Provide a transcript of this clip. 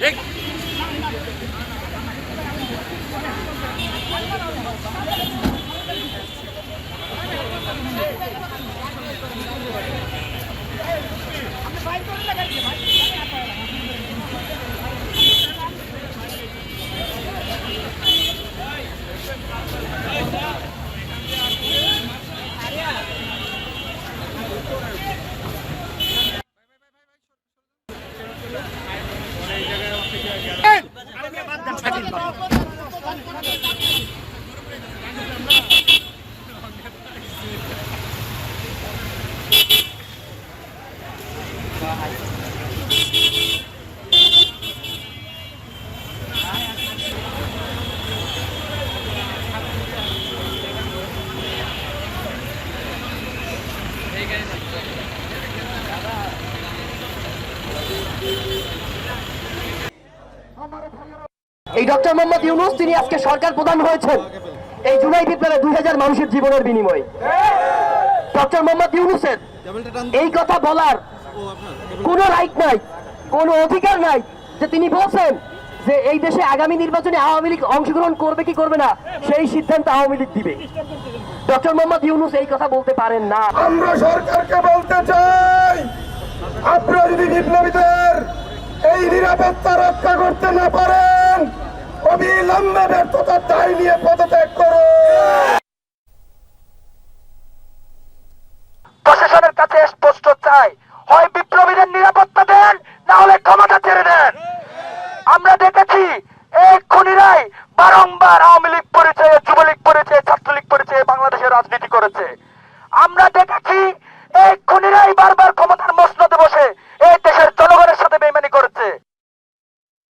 ঠিক Oh, doctor Mohammad Yunus, তিনি আজকে সরকার প্রধান হয়েছেন। এই জুলাই বিপ্লবে দুই হাজার মানুষের জীবনের বিনিময়ে। ডক্টর মোহাম্মদ ইউনুসের এই কথা বলার কোনো রাইট নাই, কোনো অধিকার নাই যে তিনি বলছেন যে এই দেশে আগামী নির্বাচনে আওয়ামী লীগ অংশগ্রহণ করবে কি করবে না, সেই সিদ্ধান্ত আওয়ামী লীগ দিবে। ডক্টর মোহাম্মদ ইউনুস এই কথা বলতে পারেন না। আমরা সরকারকে বলতে চাই, আপনারা যদি বিপ্লবীদের এই নিরাপত্তা রক্ষা করতে না পারেন অবিলম্বে ব্যর্থতার দায় নিয়ে পদত্যাগ করো। প্রশাসনের কাছে স্পষ্ট চাই, হয় বিপ্লবীদের নিরাপত্তা দেন, না হলে ক্ষমতা ছেড়ে দেন। আমরা দেখেছি, এই খুনিরাই বারংবার আওয়ামী লীগ পরিচয়ে, যুবলীগ পরিচয়ে, ছাত্রলীগ পরিচয়ে বাংলাদেশের রাজনীতি করেছে। আমরা দেখেছি, এই খুনিরাই বারবার